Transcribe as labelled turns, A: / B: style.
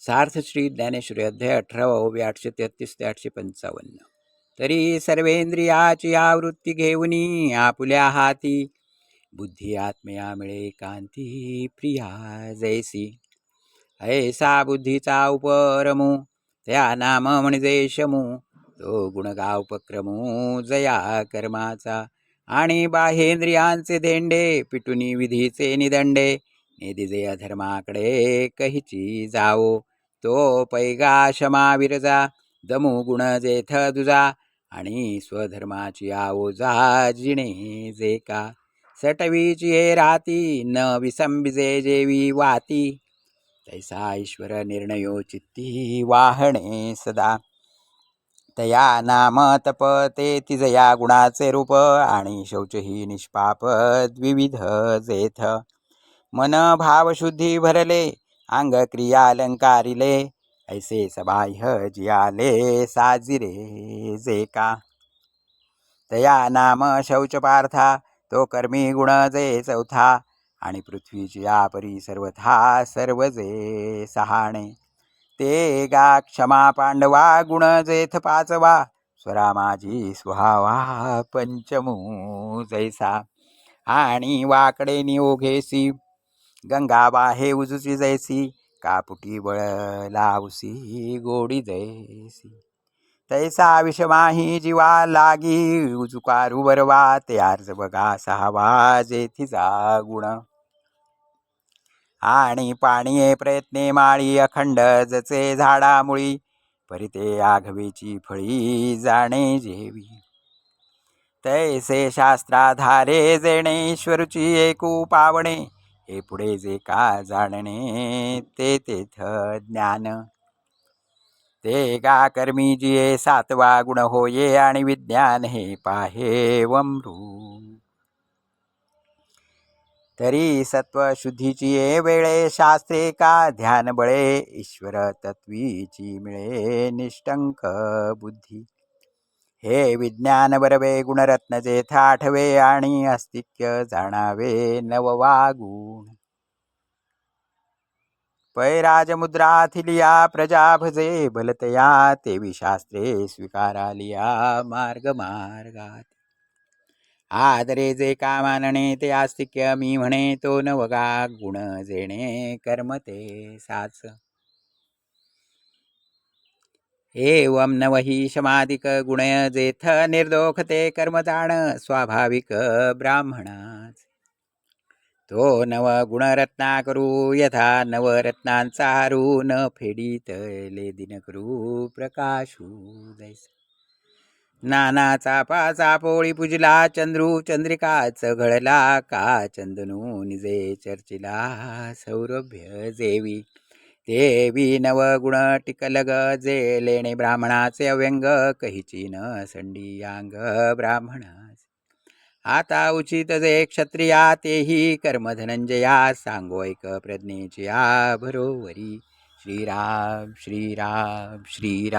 A: सार्थ श्री ज्ञानेश्वरी अध्याय अठरावा ओवी आठशे तेहतीस ते आठशे पंचावन्न. तरी सर्वेंद्रियाची आवृत्ती घेऊनी आपुल्या हाती बुद्धी आत्मया मिळे कांती प्रिया जैसी. ऐसा बुद्धीचा उपरमू त्या नाम म्हणजे शमू तो गुणगा उपक्रमू जया कर्माचा. आणि बाहेंद्रियांचे धेंडे पिटुनी विधीचे निदंडे निधिजे अधर्माकडे कहीची जावो. तो पैगा शमाविरजा विरजा दमू गुण जेथ दुजा आणि स्वधर्माची आवोजा जिणे जे का. सटवीची हे राती न विसंबिजे जेवी वाती. तैसा ईश्वर निर्णयो चित्ती वाहणे सदा. तया नाम तप ते तिजया गुणाचे रूप आणि शौच ही निष्पाप द्विविध जेथ. मन भावशुद्धी भरले अंग क्रिया अलंकारिले ऐसे सबाह्य जियाले साजिरे जे का। तया नाम शौच पार्था तो कर्मी गुण जे चौथा आणि पृथ्वीची परी सर्वथा सर्व जे सहाणे। ते गा क्षमा पांडवा गुण जेथ पाचवा स्वरा माझी सुहावा पंचमू जैसा। आणि वाकडे निओघेसी गंगाबा हे उजुची जैसी कापुटी बळ लावसी गोडी जैसी. तैसा विषमाही जीवा लागी उजुकारू बरवा ते अर्ज बघा सहावा जेथीचा गुण. आणि पाणीये प्रयत्ने माळी अखंड जचे झाडामुळी परिते आघवेची फळी जाणे जेवी. तैसे शास्त्राधारे जेणे ईश्वरूची एकू पावणे हे पुढे जे का जाणणे ते तेथ ज्ञान. ते गा कर्मी जिये सातवा गुण होये आणि विज्ञान हे पाहे वमृ तरी सत्वशुद्धीची ये वेळे शास्त्रे का ध्यान बळे ईश्वर तत्वीची मिळे निष्टंक बुद्धी. हे विज्ञान बरवे गुणरत्न जे थाठवे आणि अस्तित्य जाणावे नववा गुण पैराजमुद्राथिलिया प्रजा भजे बलतया तेवी शास्त्रे स्वीकारालिया मार्ग मार्गात आदरे जे का मानणे ते आस्तिक्य मी म्हणे तो नवगा गुण जेणे कर्म ते साच. एवं न वही शमादिक गुणय जेथ निर्दोख ते कर्मताण स्वाभाविक ब्राह्मणाच तो नव गुणरत्ना करू यथा नवरत्नांचा हारू न फेडी ले दिन करू प्रकाशू जैस। नानाचा पाचा पोळी पुजला चंद्रू चंद्रिकाच घडला का चंदनू निजे चर्चिला सौरभ्य जेवी। देवी नवगुण टिकलग जे लेणे ब्राह्मणाचे अव्यंग कहीची न संडी अंग ब्राह्मणास. आता उचित जे क्षत्रिया तेही कर्म धनंजया सांगो एक प्रज्ञेची आ भरोवरी श्रीराम श्रीराम श्रीराम.